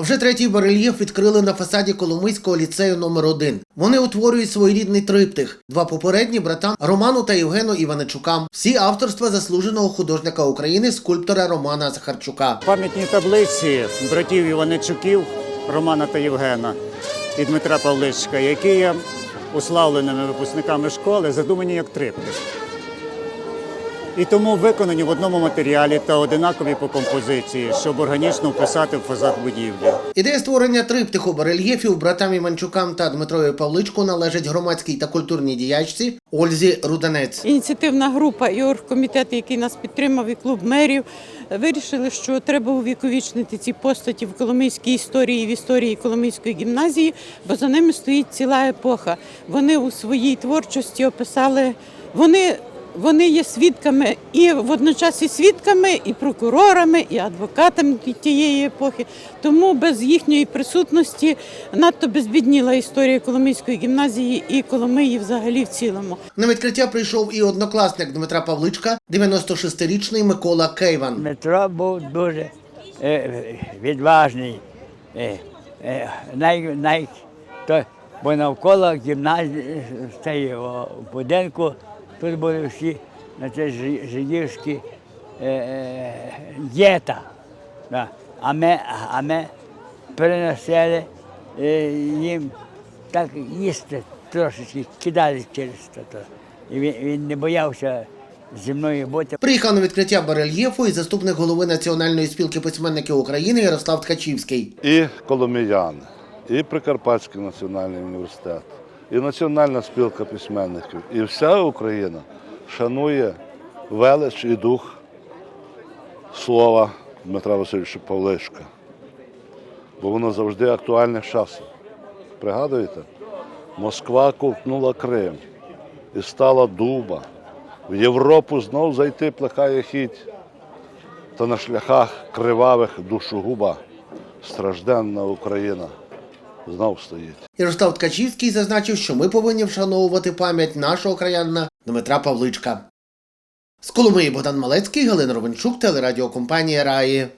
Вже третій барельєф відкрили на фасаді Коломийського ліцею номер 1 Вони утворюють своєрідний триптих. Два попередні братам Роману та Євгену Іваничукам. Всі авторства заслуженого художника України, скульптора Романа Захарчука. Пам'ятні таблиці братів Іваничуків Романа та Євгена і Дмитра Павличка, які є уславленими випускниками школи, задумані як триптих. І тому виконані в одному матеріалі та одинакові по композиції, щоб органічно вписати в фасад будівлі. Ідея створення триптиху барельєфів братам Іванчукам та Дмитрові Павличку належить громадській та культурній діячці Ользі Руданець. Ініціативна група і оргкомітет, який нас підтримав, і клуб мерів, вирішили, що треба увіковічнити ці постаті в коломийській історії, в історії Коломийської гімназії, бо за ними стоїть ціла епоха. Вони у своїй творчості описали, вони. Вони є свідками і водночас і свідками, і прокурорами, і адвокатами тієї епохи. Тому без їхньої присутності надто безбідніла історія Коломийської гімназії і Коломиї взагалі в цілому. На відкриття прийшов і однокласник Дмитра Павличка, 96-річний Микола Кейван. Дмитро був дуже е, відважний. Е, е, най, най, то, бо навколо гімназії цього будинку тут були всі на це жидівські е, е. Да. А ми, а ми приносили е, їм так їсти трошечки, кидали через то. І він, він не боявся зі мною бути. Приїхав на відкриття барельєфу і заступник голови Національної спілки письменників України Ярослав Ткачівський. і коломияни, і Прикарпатський національний університет, і Національна спілка письменників, і вся Україна шанує велич і дух слова Дмитра Васильовича Павлишка. Бо воно завжди актуальне часом. Пригадуєте? Москва ковтнула Крим і стала дуба. В Європу знов зайти плекає хідь та на шляхах кривавих душогуба стражденна Україна знов стоїть. Ярослав Ткачівський зазначив, що ми повинні вшановувати пам'ять нашого краянина Дмитра Павличка. З Коломиї Богдан Малецький, Галина Ровенчук, телерадіокомпанія Раї.